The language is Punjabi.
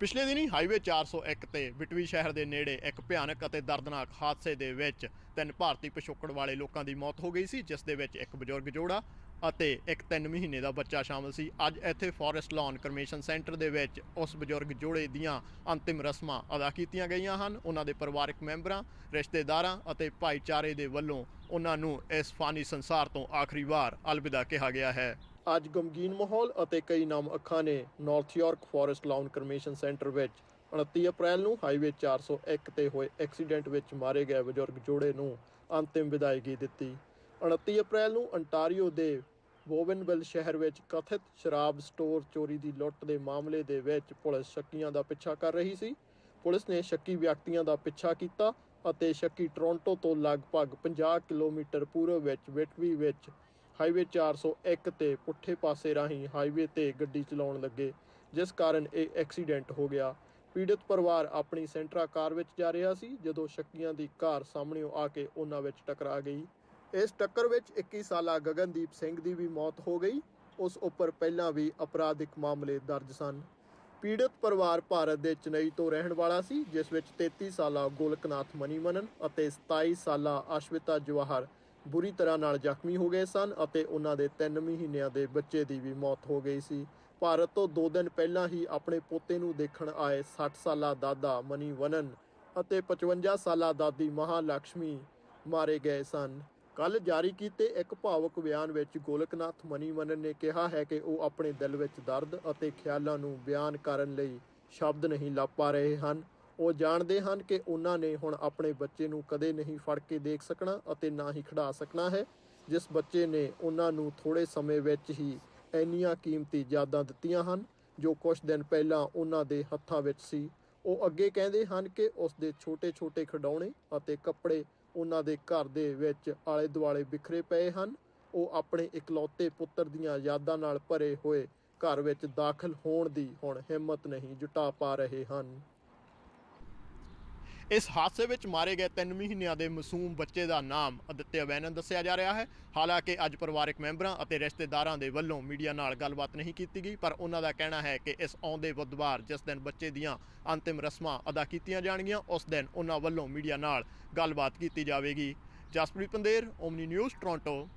ਪਿਛਲੇ ਦਿਨੀ ਹਾਈਵੇ 401 ਤੇ ਬਿਟਵੀ ਸ਼ਹਿਰ ਦੇ ਨੇੜੇ ਇੱਕ ਭਿਆਨਕ ਅਤੇ ਦਰਦਨਾਕ ਹਾਦਸੇ ਦੇ ਵਿੱਚ ਤਿੰਨ ਭਾਰਤੀ ਪਿਛੋਕੜ ਵਾਲੇ ਲੋਕਾਂ ਦੀ ਮੌਤ ਹੋ ਗਈ ਸੀ, ਜਿਸ ਦੇ ਵਿੱਚ ਇੱਕ ਬਜ਼ੁਰਗ ਜੋੜਾ ਅਤੇ ਇੱਕ 3 ਮਹੀਨੇ ਦਾ ਬੱਚਾ ਸ਼ਾਮਲ ਸੀ। ਅੱਜ ਇੱਥੇ ਫੋਰੈਸਟ ਲਾਨ ਕਰਮੇਸ਼ਨ ਸੈਂਟਰ ਦੇ ਵਿੱਚ ਉਸ ਬਜ਼ੁਰਗ ਜੋੜੇ ਦੀਆਂ ਅੰਤਿਮ ਰਸਮਾਂ ਅਦਾ ਕੀਤੀਆਂ ਗਈਆਂ ਹਨ। ਉਹਨਾਂ ਦੇ ਪਰਿਵਾਰਕ ਮੈਂਬਰਾਂ, ਰਿਸ਼ਤੇਦਾਰਾਂ ਅਤੇ ਭਾਈਚਾਰੇ ਦੇ ਵੱਲੋਂ ਉਹਨਾਂ ਨੂੰ ਇਸ ਫਾਨੀ ਸੰਸਾਰ ਤੋਂ ਆਖਰੀ ਵਾਰ ਅਲਵਿਦਾ ਕਿਹਾ ਗਿਆ ਹੈ। ਅੱਜ ਗਮਗੀਨ ਮਾਹੌਲ ਅਤੇ ਕਈ ਨਾਮ ਅੱਖਾਂ ਨੇ North York Forest Lawn cremation centre ਵਿੱਚ 29 ਅਪ੍ਰੈਲ ਨੂੰ ਹਾਈਵੇ 401 ਤੇ ਹੋਏ ਐਕਸੀਡੈਂਟ ਵਿੱਚ ਮਾਰੇ ਗਏ ਬਜ਼ੁਰਗ ਜੋੜੇ ਨੂੰ ਅੰਤਿਮ ਵਿਦਾਇਗੀ ਦਿੱਤੀ। 29 ਅਪ੍ਰੈਲ ਨੂੰ ਅੰਟਾਰੀਓ ਦੇ ਵੋਵਨਵਿਲ ਸ਼ਹਿਰ ਵਿੱਚ ਕਥਿਤ ਸ਼ਰਾਬ ਸਟੋਰ ਚੋਰੀ ਦੀ ਲੁੱਟ ਦੇ ਮਾਮਲੇ ਦੇ ਵਿੱਚ ਪੁਲਿਸ ਸ਼ੱਕੀਆਂ ਦਾ ਪਿੱਛਾ ਕਰ ਰਹੀ ਸੀ। ਪੁਲਿਸ ਨੇ ਸ਼ੱਕੀ ਵਿਅਕਤੀਆਂ ਦਾ ਪਿੱਛਾ ਕੀਤਾ ਅਤੇ ਸ਼ੱਕੀ ਟੋਰਾਂਟੋ ਤੋਂ ਲਗਭਗ 50 ਕਿਲੋਮੀਟਰ ਪੂਰਬ ਵਿੱਚ ਵਿਟਵੀ ਵਿੱਚ ਹਾਈਵੇ 401 ਤੇ ਪੁੱਠੇ ਪਾਸੇ ਰਾਹੀਂ ਹਾਈਵੇ ਤੇ ਗੱਡੀ ਚਲਾਉਣ ਲੱਗੇ, ਜਿਸ ਕਾਰਨ ਇਹ ਐਕਸੀਡੈਂਟ ਹੋ ਗਿਆ। ਪੀੜਤ ਪਰਿਵਾਰ ਆਪਣੀ ਸੈਂਟਰਾ ਕਾਰ ਵਿੱਚ ਜਾ ਰਿਹਾ ਸੀ, ਜਦੋਂ ਸ਼ੱਕੀਆਂ ਦੀ ਕਾਰ ਸਾਹਮਣੇੋਂ ਆ ਕੇ ਉਹਨਾਂ ਵਿੱਚ ਟਕਰਾ ਗਈ। ਇਸ ਟੱਕਰ ਵਿੱਚ 21 ਸਾਲਾ ਗਗਨਦੀਪ ਸਿੰਘ ਦੀ ਵੀ ਮੌਤ ਹੋ ਗਈ। ਉਸ ਉੱਪਰ ਪਹਿਲਾਂ ਵੀ ਅਪਰਾਧਿਕ ਮਾਮਲੇ ਦਰਜ ਸਨ। ਪੀੜਤ ਪਰਿਵਾਰ ਭਾਰਤ ਦੇ ਚੇਨਈ ਤੋਂ ਰਹਿਣ ਵਾਲਾ ਸੀ, ਜਿਸ ਵਿੱਚ 33 ਸਾਲਾ ਗੋਲਕਨਾਥ ਮਨੀਮਨਨ ਅਤੇ 27 ਸਾਲਾ ਆਸ਼ਵਿਤਾ ਜਵਾਹਰ ਬੁਰੀ ਤਰ੍ਹਾਂ ਨਾਲ ਜ਼ਖਮੀ ਹੋ ਗਏ ਸਨ ਅਤੇ ਉਹਨਾਂ ਦੇ 3 ਮਹੀਨਿਆਂ ਦੇ ਬੱਚੇ ਦੀ ਵੀ ਮੌਤ ਹੋ ਗਈ ਸੀ। ਭਾਰਤ ਤੋਂ 2 ਦਿਨ ਪਹਿਲਾਂ ਹੀ ਆਪਣੇ ਪੋਤੇ ਨੂੰ ਦੇਖਣ ਆਏ 60 ਸਾਲਾ ਦਾਦਾ ਮਨੀਵਨਨ ਅਤੇ 55 ਸਾਲਾ ਦਾਦੀ ਮਹਾਲక్ష్ਮੀ ਮਾਰੇ ਗਏ ਸਨ। ਕੱਲ ਜਾਰੀ ਕੀਤੇ ਇੱਕ ਭਾਵੁਕ ਬਿਆਨ ਵਿੱਚ ਗੋਲਕਨਾਥ ਮਨੀਮਨਨ ਨੇ ਕਿਹਾ ਹੈ ਕਿ ਉਹ ਆਪਣੇ ਦਿਲ ਵਿੱਚ ਦਰਦ ਅਤੇ ਖਿਆਲਾਂ ਨੂੰ ਬਿਆਨ ਕਰਨ ਲਈ ਸ਼ਬਦ ਨਹੀਂ ਲੱਭ ਪਾ ਰਹੇ ਹਨ। ਉਹ ਜਾਣਦੇ ਹਨ ਕਿ ਉਹਨਾਂ ਨੇ ਹੁਣ ਆਪਣੇ ਬੱਚੇ ਨੂੰ ਕਦੇ ਨਹੀਂ ਫੜ ਕੇ ਦੇਖ ਸਕਣਾ ਅਤੇ ਨਾ ਹੀ ਖੜਾ ਸਕਣਾ ਹੈ, ਜਿਸ ਬੱਚੇ ਨੇ ਉਹਨਾਂ ਨੂੰ ਥੋੜੇ ਸਮੇਂ ਵਿੱਚ ਹੀ ਇੰਨੀਆਂ ਕੀਮਤੀ ਯਾਦਾਂ ਦਿੱਤੀਆਂ ਹਨ, ਜੋ ਕੁਝ ਦਿਨ ਪਹਿਲਾਂ ਉਹਨਾਂ ਦੇ ਹੱਥਾਂ ਵਿੱਚ ਸੀ। ਉਹ ਅੱਗੇ ਕਹਿੰਦੇ ਹਨ ਕਿ ਉਸ ਦੇ ਛੋਟੇ-ਛੋਟੇ ਖਿਡੌਣੇ ਅਤੇ ਕੱਪੜੇ ਉਹਨਾਂ ਦੇ ਘਰ ਦੇ ਵਿੱਚ ਆਲੇ ਦੁਆਲੇ ਬਿਖਰੇ ਪਏ ਹਨ। ਉਹ ਆਪਣੇ ਇਕਲੌਤੇ ਪੁੱਤਰ ਦੀਆਂ ਯਾਦਾਂ ਨਾਲ ਭਰੇ ਹੋਏ ਘਰ ਵਿੱਚ ਦਾਖਲ ਹੋਣ ਦੀ ਹੁਣ ਹਿੰਮਤ ਨਹੀਂ ਜੁਟਾ ਪਾ ਰਹੇ ਹਨ। ਇਸ ਹਾਦਸੇ ਵਿੱਚ ਮਾਰੇ ਗਏ 3 ਮਹੀਨਿਆਂ ਦੇ ਮਾਸੂਮ ਬੱਚੇ ਦਾ ਨਾਮ ਅਦਿੱਤਿਆ ਵੈਨਨ ਦੱਸਿਆ ਜਾ ਰਿਹਾ ਹੈ। ਹਾਲਾਂਕਿ ਅੱਜ ਪਰਿਵਾਰਕ ਮੈਂਬਰਾਂ ਅਤੇ ਰਿਸ਼ਤੇਦਾਰਾਂ ਦੇ ਵੱਲੋਂ ਮੀਡੀਆ ਨਾਲ ਗੱਲਬਾਤ ਨਹੀਂ ਕੀਤੀ ਗਈ, ਪਰ ਉਹਨਾਂ ਦਾ ਕਹਿਣਾ ਹੈ ਕਿ ਇਸ ਆਉਂਦੇ ਬੁੱਧਵਾਰ ਜਿਸ ਦਿਨ ਬੱਚੇ ਦੀਆਂ ਅੰਤਿਮ ਰਸਮਾਂ ਅਦਾ ਕੀਤੀਆਂ ਜਾਣਗੀਆਂ, ਉਸ ਦਿਨ ਉਹਨਾਂ ਵੱਲੋਂ ਮੀਡੀਆ ਨਾਲ ਗੱਲਬਾਤ ਕੀਤੀ ਜਾਵੇਗੀ। Jaspreet Pander, Omni News, Toronto.